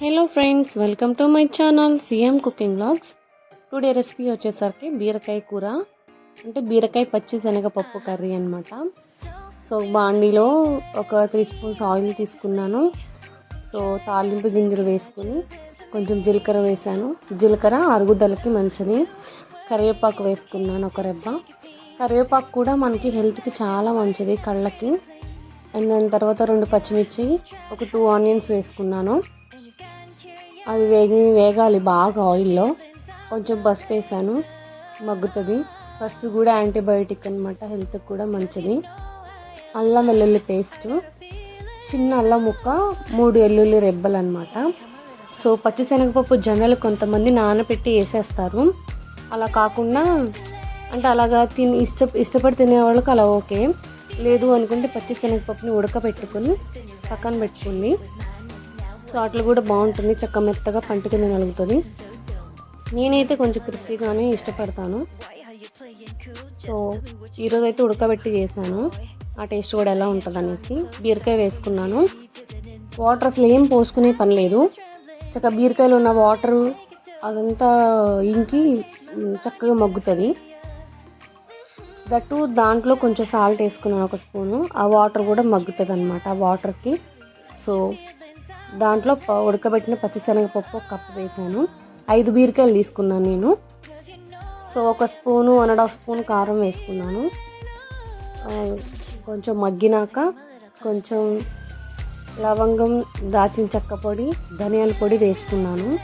Hello friends welcome to my channel CM cooking blogs today recipe వచ్చేసరికి బీరకాయ కూర అంటే బీరకాయ పచ్చి శనగపప్పు కర్రీ అనమాట సో బాండీలో ఒక త్రీ స్పూన్స్ ఆయిల్ తీసుకున్నాను. సో తాలింపు గింజలు వేసుకుని కొంచెం జీలకర్ర వేసాను. జీలకర్ర అరుగుదలకి మంచిది. కరివేపాకు వేసుకున్నాను ఒక రెబ్బ. కరివేపాకు కూడా మనకి హెల్త్కి చాలా మంచిది కళ్ళకి. అండ్ దాని తర్వాత రెండు పచ్చిమిర్చి ఒక టూ ఆనియన్స్ వేసుకున్నాను. అవి వేగి వేగాలి బాగా ఆయిల్లో. కొంచెం పసుపు వేసాను మగ్గుతుంది. పసుపు కూడా యాంటీబయోటిక్ అనమాట హెల్త్కి కూడా మంచిది. అల్లం వెల్లుల్లి పేస్ట్ చిన్న అల్లం ముక్క మూడు వెల్లుల్లి రెబ్బలు అనమాట సో పచ్చిశనగపప్పు జొన్నలు కొంతమంది నానబెట్టి వేసేస్తారు. అలా కాకుండా అంటే అలాగా తిని ఇష్ట ఇష్టపడి తినే వాళ్ళకి అలా ఓకే. లేదు అనుకుంటే పచ్చిశనగపప్పుని ఉడకబెట్టుకొని పక్కన పెట్టుకుని సో కూడా బాగుంటుంది. చక్క మెత్తగా పంట కింద నలుగుతుంది. నేనైతే కొంచెం క్రిస్పీగానే ఇష్టపడతాను. సో ఈరోజు అయితే ఉడకబెట్టి చేశాను ఆ టేస్ట్ కూడా ఎలా ఉంటుంది అనేసి బీరకాయ వేసుకున్నాను. వాటర్ అసలు ఏం పోసుకునే పని లేదు. చక్కగా బీరకాయలో ఉన్న వాటరు అదంతా ఇంకి చక్కగా మగ్గుతుంది. దట్టు దాంట్లో కొంచెం సాల్ట్ వేసుకున్నాను ఒక స్పూను. ఆ వాటర్ కూడా మగ్గుతుంది అనమాట ఆ వాటర్కి. సో దాంట్లో ప- ఉడకబెట్టిన పచ్చిశనగపప్పు ఒక కప్పు వేసాను. ఐదు బీరకాయలు తీసుకున్నాను నేను. సో ఒక spoon one and half spoon కారం వేసుకున్నాను. కొంచెం మగ్గినాక కొంచెం లవంగం దాచిన చెక్క పొడి ధనియాల పొడి వేసుకున్నాను.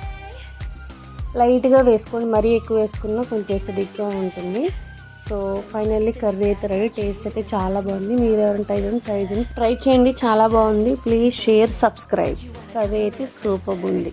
లైట్గా వేసుకొని మరీ ఎక్కువ వేసుకున్నా కొంచెం ఎసిడిక్గా ఉంటుంది. సో ఫైనల్లీ కర్రీ అయితే రెడీ. టేస్ట్ అయితే చాలా బాగుంది. మీరు ఎవరైనా ట్రై చేయండి ట్రై చేయండి. ట్రై చేయండి చాలా బాగుంది. Please share subscribe. కర్రీ అయితే సూపర్ ఉంది.